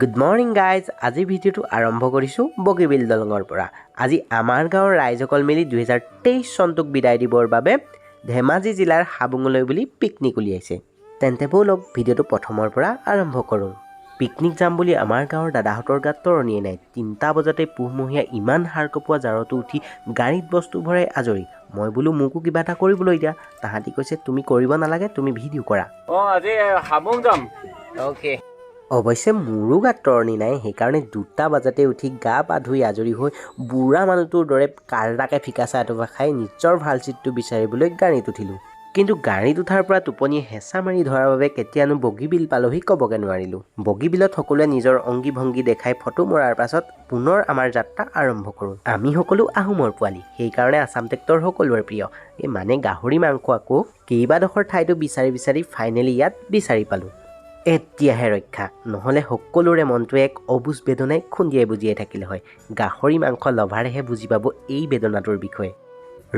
Good morning guys আজিৰ ভিডিঅ'টো আৰম্ভ কৰিছোঁ বগীবিল দলঙৰ পৰা। আজি আমাৰ গাঁৱৰ ৰাইজসকল মিলি দুহেজাৰ তেইছ চনটোক বিদায় দিবৰ বাবে ধেমাজি জিলাৰ হাবুঙলৈ বুলি পিকনিক উলিয়াইছে। তেন্তে ব'লক ভিডিঅ'টো প্ৰথমৰ পৰা আৰম্ভ কৰোঁ। পিকনিক যাম বুলি আমাৰ গাঁৱৰ দাদাহঁতৰ গাত তৰণিয়ে নাই। তিনিটা বজাতে পুহমহীয়া ইমান সাৰ কপোৱা জাৰতো উঠি গাড়ীত বস্তু ভৰাই আজৰি। মই বোলো মোকো কিবা এটা কৰিবলৈ দিয়া। তাহাঁতি কৈছে তুমি কৰিব নালাগে তুমি ভিডিঅ' কৰা। অ আজি হাবুং যাম। অ'কে। অৱশ্যে মোৰো গাত তৰণি নাই। সেইকাৰণে দুটা বজাতে উঠি গা পা ধুই আজৰি হৈ বুঢ়া মানুহটোৰ দৰে কাৰ্ডাকে ফিকা চাহ এটোপা খাই নিজৰ ভাল চিটটো বিচাৰিবলৈ গাড়ীত উঠিলোঁ। কিন্তু গাড়ীত উঠাৰ পৰা টোপনিয়ে হেঁচা মাৰি ধৰাৰ বাবে কেতিয়ানো বগীবিল পালোহি ক'বগৈ নোৱাৰিলোঁ। বগীবিলত সকলোৱে নিজৰ অংগী ভংগী দেখাই ফটো মৰাৰ পাছত পুনৰ আমাৰ যাত্ৰা আৰম্ভ কৰোঁ। আমি সকলো আহোমৰ পোৱালি সেইকাৰণে আছাম টেক্টৰ সকলোৰে প্ৰিয়। এই মানে গাহৰি মাংস আকৌ কেইবাডোখৰ ঠাইতো বিচাৰি বিচাৰি ফাইনেলি ইয়াত বিচাৰি পালোঁ। এতিয়াহে ৰক্ষা নহ'লে সকলোৰে মনটোৱে এক অবুজ বেদনাই খুন্দিয়াই বুজিয়াই থাকিলে হয়। গাহৰি মাংস লভাৰেহে বুজি পাব এই বেদনাটোৰ বিষয়ে।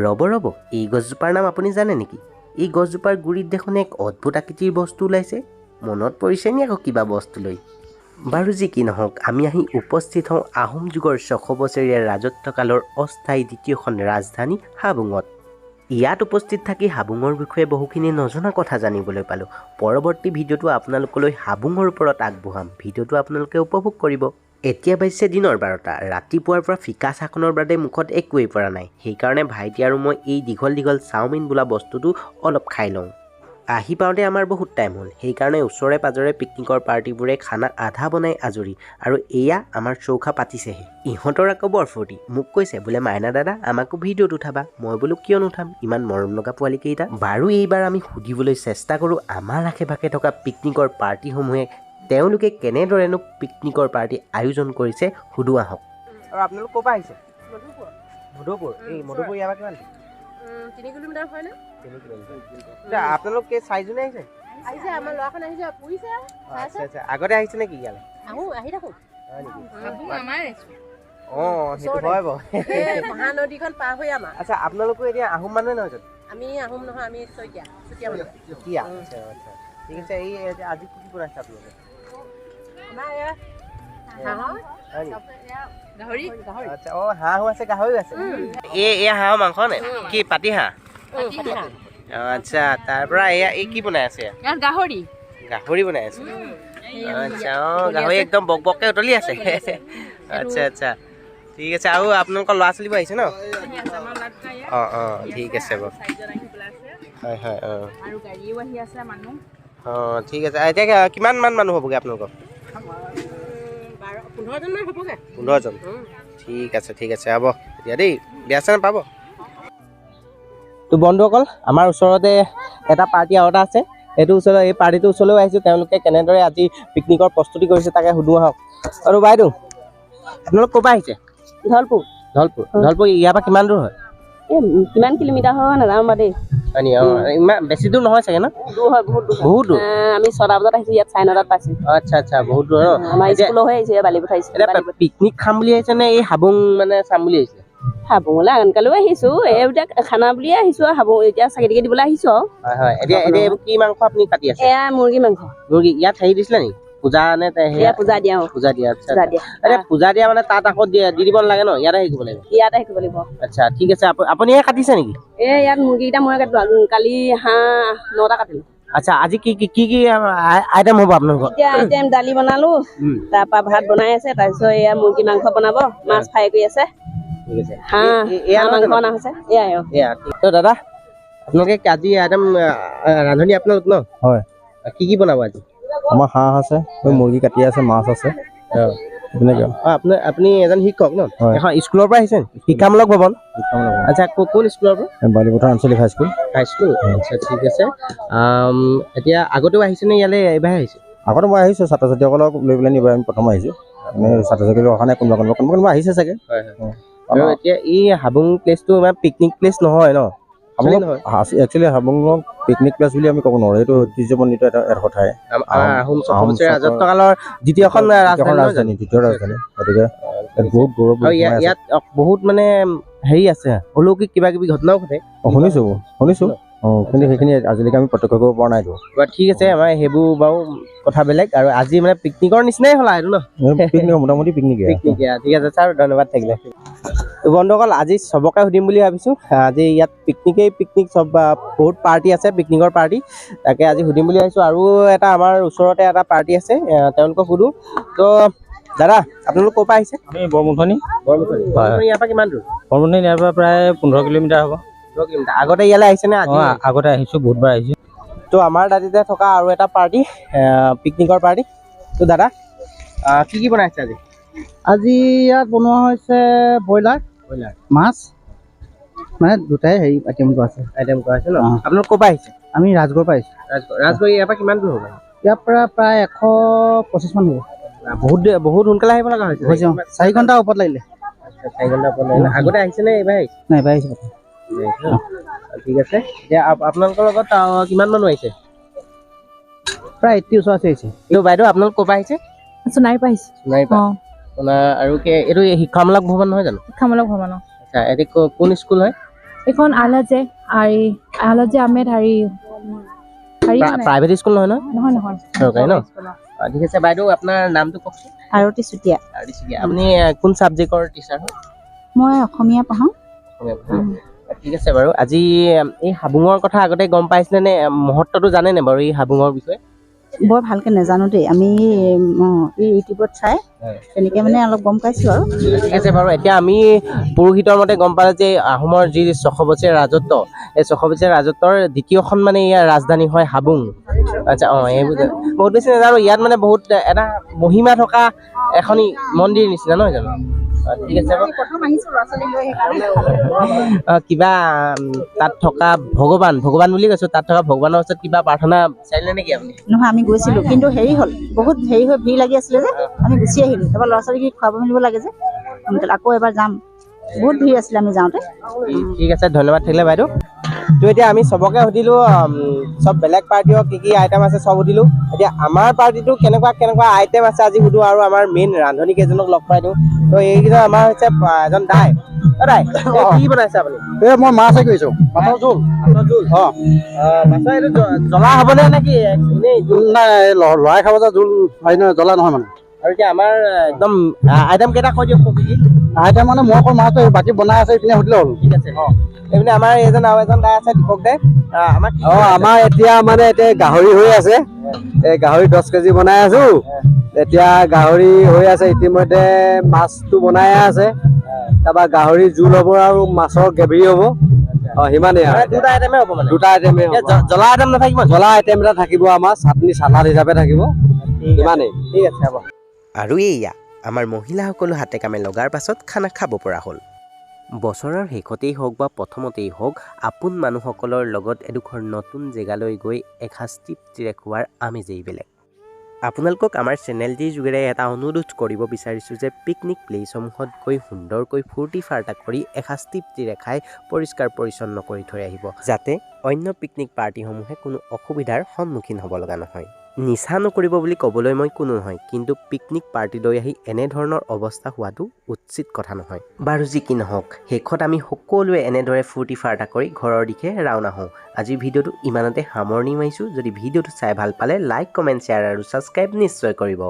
ৰ'ব ৰ'ব এই গছজোপাৰ নাম আপুনি জানে নেকি? এই গছজোপাৰ গুৰিত দেখোন এক অদ্ভুত আকৃতিৰ বস্তু ওলাইছে। মনত পৰিছে নি আকৌ কিবা বস্তু লৈ বাৰু যি কি নহওক আমি আহি উপস্থিত হওঁ আহোম যুগৰ ছশ বছৰীয়া ৰাজত্বকালৰ অস্থায়ী দ্বিতীয়খন ৰাজধানী হাবুঙত। ইয়াত উপস্থিত থাকি হাবুঙৰ বিষয়ে বহুখিনি নজনা কথা জানিবলৈ পালোঁ। পৰৱৰ্তী ভিডিঅ'টো আপোনালোকলৈ হাবুঙৰ ওপৰত আগবঢ়াম। ভিডিঅ'টো আপোনালোকে উপভোগ কৰিব। এতিয়া পাইছে দিনৰ বাৰটা। ৰাতিপুৱাৰ পৰা ফিকা চাহখনৰ বাদে মুখত একোৱেই পৰা নাই। সেইকাৰণে ভাইটি আৰু মই এই দীঘল দীঘল চাওমিন বোলা বস্তুটো অলপ খাই লওঁ। আহি পাওঁতে আমাৰ বহুত টাইম হ'ল। সেইকাৰণে ওচৰে পাজৰে পিকনিকৰ পাৰ্টিবোৰে খানা আধা বনাই আজৰি। আৰু এয়া আমাৰ চৌখা পাতিছেহে। ইহঁতৰ আকৌ বৰ ফূৰ্তি মোক কৈছে বোলে মাইনা দাদা আমাকো ভিডিঅ'ত উঠাবা। মই বোলো কিয় নুঠাম ইমান মৰম লগা পোৱালিকেইটা? বাৰু এইবাৰ আমি সুধিবলৈ চেষ্টা কৰোঁ আমাৰ আশে পাশে থকা পিকনিকৰ পাৰ্টিসমূহে তেওঁলোকে কেনেদৰেনো পিকনিকৰ পাৰ্টি আয়োজন কৰিছে সুধো আহক আৰু আপোনালোক ক'ৰ পৰা আহিছে? মধুপুৰ। এই মধুপুৰ ইয়াৰ পৰা কিমান তিনি কিলোমিটাৰ হয়নে? আপোনালোক চাৰিজনে আহিছে? আহিছে আমাৰ ল'ৰাখন আহিছে পুহিছে আচ্ছা আচ্ছা। আগতে আহিছে নেকি ইয়ালৈ? আহো আহি থাকো। হয় নেকি? আমাৰ অঁ সেইটো হয় বাৰু। মহানদীখন পাৰ হৈ আমাৰ। আচ্ছা আপোনালোকো এতিয়া আহোম মানুহে নহয় জানো? আমি আহোম নহয় আমি চৈতিয়া। চুতীয়া মানুহ। চুতীয়া। আচ্ছা আচ্ছা। ঠিক আছে এই আজি কি কি বনাইছে আপোনালোকে? হাঁহৰ? মাংস নে? কি পাতি হাঁহ? আচ্ছা তাৰ পৰা এয়া এই কি বনাই আছে? গাহৰি। গাহৰি বনাই আছে। আচ্ছা অঁ গাহৰি একদম বক বককৈ উতলি আছে। আচ্ছা আচ্ছা। ঠিক আছে আৰু আপোনালোকৰ ল'ৰা ছোৱালীবোৰ আহিছে ন? অঁ অঁ ঠিক আছে বাৰু। হয় হয় অঁ। আৰু গাড়ীও আহি আছে মানুহ। অঁ ঠিক আছে। এতিয়া কিমান মান মানুহ হ'বগৈ আপোনালোকৰ? পোন্ধৰজন ঠিক আছে ঠিক আছে হ'ব। এতিয়া দেই বিয়া চেনা পাব? তো বন্ধুসকল আমাৰ ওচৰতে এটা পাৰ্টি আৰু এটা আছে। সেইটো ওচৰত এই পাৰ্টিটোৰ ওচৰলৈও আহিছোঁ। তেওঁলোকে কেনেদৰে আজি পিকনিকৰ প্ৰস্তুতি কৰিছে তাকে সুধো আহক। আৰু বাইদেউ আপোনালোক ক'ৰ পৰা আহিছে? ধলপুৰ। ধলপুৰ। ধলপুৰ ইয়াৰ পৰা কিমান দূৰ হয়? এই কিমান কিলোমিটাৰ হয় নাজানো বাৰু দেই। হয় নি অঁ ইমান বেছি দূৰ নহয় চাগে ন? দূৰ হয় বহুত দূৰ। বহুত দূৰ? আহ, আমি ছটা বজাত আহিছোঁ ইয়াত চাৰে নটাত পাইছোঁ। আচ্ছা আচ্ছা বহুত দূৰ ন? আমাৰ স্কুলৰ হৈ আহিছোঁ বালিপথা স্কুল এতিয়া পিকনিক খাম বুলি আহিছে নে এই হাবুং মানে চাম বুলি আহিছে? হাবুঙলৈ আনকালেও আহিছোঁ এই এতিয়া খানা বুলিয়ে আহিছোঁ আৰু হাবুং এতিয়া চাকি তাকি দিবলৈ আহিছোঁ আৰু। হয় হয়। এতিয়া এতিয়া এইবোৰ কি মাংস আপুনি কাটি আছে? এয়া মুৰ্গী মাংস। মুৰ্গী ইয়াত হেৰি দিছিলে নেকি পূজা নে পূজা দিয়া পূজা দিয়া আচ্ছা পূজা দিয়া এতিয়া পূজা দিয়া মানে তাত আকৌ দি দি দিব নালাগে ন? ইয়াতে শিকিব লাগিব। ইয়াতে শিকিব লাগিব। আচ্ছা ঠিক আছে। আপ- আপুনিহে কাটিছে নেকি? এই ইয়াত মুৰ্গীকেইটা মই কাটিলোঁ। কালি হাঁহ নটা কাটিলোঁ। আচ্ছা আজি কি কি কি কি আইটেম হ'ব আপোনালোকৰ এতিয়া এতিয়া দালি বনালোঁ। তাৰপৰা ভাত বনাই আছে। তাৰপিছত এয়া মুৰ্গী মাংস বনাব। মাছ ফ্ৰাই কৰি আছে। দাদা আপোনালোকে আজি আইটেম ৰান্ধনি আপোনালোক ন? হয়। কি কি বনাব আজি? আমাৰ হাঁহ আছে মুৰ্গী কাটি আছে মাছ আছে। আপুনি আপুনি এজন শিক্ষক ন। এখন স্কুলৰ পৰা আহিছে? শিক্ষামূলক ভৱন? আচ্ছা কোন স্কুলৰ পৰা? বালিপথাৰ আঞ্চলিক হাইস্কুল হাইস্কুল আচ্ছা ঠিক আছে। এতিয়া আগতেও আহিছে নে ইয়ালৈ এইবাৰহে আহিছে? আগতে মই আহিছোঁ ছাত্ৰ ছাত্ৰীসকলক লৈ পেলাই নিব আমি প্ৰথম আহিছোঁ। ছাত্ৰ ছাত্ৰীসকল অহা নাই কোনোবা কোনোবা কোনোবা কোনোবা আহিছে চাগে। এতিয়া এই হাবুং প্লেচটো ইমান পিকনিক প্লেচ নহয় ন? একচুৱেলি হাবুঙক পিকনিক প্লেচ বুলি আমি ক'ব নোৱাৰোঁ। এইটো ঐতিহ্যমণ্ডিত এটা ঠাই ৰাজত্বকালৰ দ্বিতীয়খন ৰাজধানী দ্বিতীয় ৰাজধানী। গতিকে বহুত গৌৰৱ ইয়াত বহুত মানে হেৰি আছে অলৌকিক কিবা কিবি ঘটনাও ঘটে। শুনিছো শুনিছো। অ কিন্তু সেইখিনি আজিলৈকে আমি প্ৰত্যক্ষ কৰিব পৰা নাইতো। বাৰু ঠিক আছে আমাৰ সেইবোৰ বাৰু কথা বেলেগ আৰু আজি মানে পিকনিকৰ নিচিনাই হ'ল আৰু এইটো ন পিকনিক মোটামুটি পিকনিক পিকনিক ঠিক আছে ছাৰ ধন্যবাদ থাকিলে। বন্ধুসকল আজি চবকে সুধিম বুলি ভাবিছোঁ। আজি ইয়াত পিকনিকেই পিকনিক চব বহুত পাৰ্টি আছে পিকনিকৰ পাৰ্টি তাকে আজি সুধিম বুলি ভাবিছোঁ। আৰু এটা আমাৰ ওচৰতে এটা পাৰ্টি আছে তেওঁলোকক সুধোঁ। তো দাদা আপোনালোক ক'ৰ পৰা আহিছে? আমি বৰমুঠনি। বৰমুঠনি ইয়াৰ পৰা কিমান দূৰ? বৰমুঠনি ইয়াৰ পৰা প্ৰায় পোন্ধৰ কিলোমিটাৰ হ'ব। কিলোমিটাৰ আগতে ইয়ালৈ আহিছেনে আজি? আগতে আহিছোঁ বহুতবাৰ আহিছোঁ। তো আমাৰ দাঁতিতে থকা আৰু এটা পাৰ্টি পিকনিকৰ পাৰ্টি তো দাদা কি কি বনাইছে আজি? আজি ইয়াত বনোৱা হৈছে ব্ৰইলাৰ ব্ৰইলাৰ। মাছ মানে দুটাই হেৰি আইটেম কৰা আছে। আইটেম কৰা হৈছে ন। আপোনালোক ক'ৰ পৰা আহিছে? আমি ৰাজগড় পৰা আহিছোঁ। ৰাজগড় ৰাজগড় ইয়াৰ পৰা কিমান দূৰ হ'ব? ইয়াৰ পৰা প্ৰায় এশ পঁচিছ মান হ'ব। বহুত বহুত সোনকালে আহিব লগা হৈছে। হৈছে চাৰি ঘণ্টাৰ ওপৰত লাগিলে। আচ্ছা, চাৰি ঘণ্টা ওপৰত লাগিলে। আগতে আহিছেনে এইবাৰ আহিছে? নাই এইবাৰ আহিছোঁ। ঠিক আছে। এতিয়া আপ- আপোনালোকৰ লগত কিমান মানুহ আহিছে? প্ৰায় এইট্টি ওচৰ আছে আহিছে। এইটো বাইদেউ আপোনালোক ক'ৰ পৰা আহিছে? সোণাৰী পাইছোঁ সোণাৰীৰ পৰা। আপোনাৰ আৰু কি এইটো শিক্ষামূলক ভৱন নহয় জানো? শিক্ষামূলক ভ্ৰমণ। আচ্ছা ক- কোন স্কুল হয়? এইখন আলাজে আৰু আলাজে আহমেদ হেৰি প্ৰা- প্ৰাইভেট স্কুল নহয় নহয় নহয়। চৰকাৰী ন? ঠিক আছে। বাইদেউ আপোনাৰ নামটো কওকচোন। আৰতী চুতীয়া। আৰু বেছিকে আপুনি কোন ছাবজেক্টৰ টিচাৰ হয়? মই অসমীয়া পঢ়াওঁ? ঠিক আছে বাৰু। আজি এই হাবুঙৰ কথা আগতে গম পাইছিলে নে? মুহূৰ্তটো জানেনে বাৰু এই হাবুঙৰ বিষয়ে? বৰ ভালকে নাজানো দেই। আমি এই ইউটিউবত চাই। তেনেকে মানে অলপ গম পাইছোঁ আৰু। ঠিক আছে বাৰু। এতিয়া আমি পুৰোহিতৰ মতে গম পালোঁ যে আহোমৰ যি ছশ বছৰীয়া ৰাজত্ব এই ছশ বছৰীয়া ৰাজত্বৰ দ্বিতীয়খন মানে ইয়াৰ ৰাজধানী হয় হাবুং। আচ্ছা অঁ এইবোৰ বহুত বেছি নাজানো। ইয়াত মানে বহুত এটা মহিমা থকা এখন মন্দিৰ নিচিনা নহয় জানো? কিবা তাত থকা ভগৱান ভগৱান বুলি কৈছো তাত থকা ভগৱানৰ ওচৰত কিবা প্ৰাৰ্থনা বিচাৰিলে নেকি আপুনি? নহয় আমি গৈছিলোঁ কিন্তু হেৰি হ'ল বহুত হেৰি হৈ ভিৰ লাগি আছিলে যে আমি গুচি আহিলোঁ। তাৰপৰা ল'ৰা ছোৱালীক খুৱাব মেলিব লাগে যে আকৌ এবাৰ যাম। বহুত ভিৰ আছিলে আমি যাওঁতে। ঠিক- ঠিক আছে ধন্যবাদ থাকিলে বাইদেউ। তো এতিয়া আমি চবকে সুধিলো চব বেলেগ পাৰ্টিও কি কি আইটেম আছে চব সুধিলো। এতিয়া আমাৰ পাৰ্টিটো কেনেকুৱা কেনেকুৱা আইটেম আছে আজি সুধো আৰু আমাৰ মেইন ৰান্ধনি কেইজনক লগ পাই দিওঁ। তো এইকেইজন আমাৰ হৈছে এজন দাই। কি বনাইছে আপুনি? এই মই মাছহে কৰিছোঁ মাছৰ জোল? মাছৰ জোল? অঁ আহ, মাছৰ এইটো জ- জ্বলা হ'বনে নেকি এনেই জোল? নাই লৰাই খাব যে জোল হেৰি নহয় জ্বলা নহয় মানে। আৰু এতিয়া আমাৰ একদম আইটেম কেইটা কৈ দিয়ক কি? আইটেম মানে মই অকল এই বাতি বনাই আছে এইপিনে সুধিলে হ'ল। ঠিক আছে। এইপিনে আমাৰ এইজন আৰু এজন দাই আছে দীপক দাই আহ, আমাক কি অ আমাৰ এতিয়া মানে এতিয়া গাহৰি হৈ আছে। এই গাহৰি দহ কেজি বনাই আছো। এতিয়া গাহৰি হৈ আছে ইতিমধ্যে মাছটো বনাই আছে। তাৰপৰা গাহৰি জোল হ'ব আৰু মাছৰ গ্ৰেভি হ'ব। অ সিমানেই আৰু। মানে দুটা আইটেমে হ'ব মানে? দুটা আইটেমে এতিয়া জ- জ্বলা আইটেম নাথাকিব নেকি? জ্বলা আইটেম এটা থাকিব আমাৰ চাটনি চালাড হিচাপে থাকিব। সিমানেই। ঠিক আছে হ'ব। আৰু এইয়া আমাৰ মহিলাসকলো হাতে কামে লগাৰ পাছত খানা খাব পৰা হ'ল। বছৰৰ শেষতেই হওক বা প্ৰথমতেই হওক আপোন মানুহসকলৰ লগত এডোখৰ নতুন জেগালৈ গৈ এসাঁজ তৃপ্তিৰে খোৱাৰ আমেজেই বেলেগ। আপোনালোকক আমাৰ চেনেলটিৰ যোগেৰে এটা অনুৰোধ কৰিব বিচাৰিছোঁ যে পিকনিক প্লেচসমূহত গৈ সুন্দৰকৈ ফূৰ্তি ফাৰ্তা কৰি এসাঁজ তৃপ্তিৰে খাই পৰিষ্কাৰ পৰিচ্ছন্ন কৰি থৈ আহিব যাতে অন্য পিকনিক পাৰ্টিসমূহে কোনো অসুবিধাৰ সন্মুখীন হ'ব লগা নহয়। নিচা নকৰিব বুলি ক'বলৈ মই কোনো নহয় কিন্তু পিকনিক পাৰ্টি লৈ আহি এনেধৰণৰ অৱস্থা হোৱাটো উচিত কথা নহয়। বাৰু যি কি নহওক শেষত আমি সকলোৱে এনেদৰে ফূৰ্তি ফাৰ্তা কৰি ঘৰৰ দিশে ৰাওনা হওঁ। আজিৰ ভিডিঅ'টো ইমানতে সামৰণি মাৰিছোঁ যদি ভিডিঅ'টো চাই ভাল পালে লাইক কমেণ্ট শ্বেয়াৰ আৰু ছাবস্ক্ৰাইব নিশ্চয় কৰিব।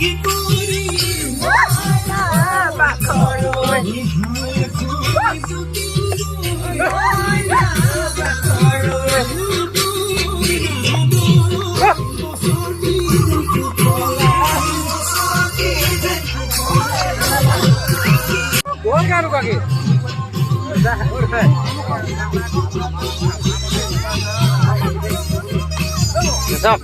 কি পাখি Stop.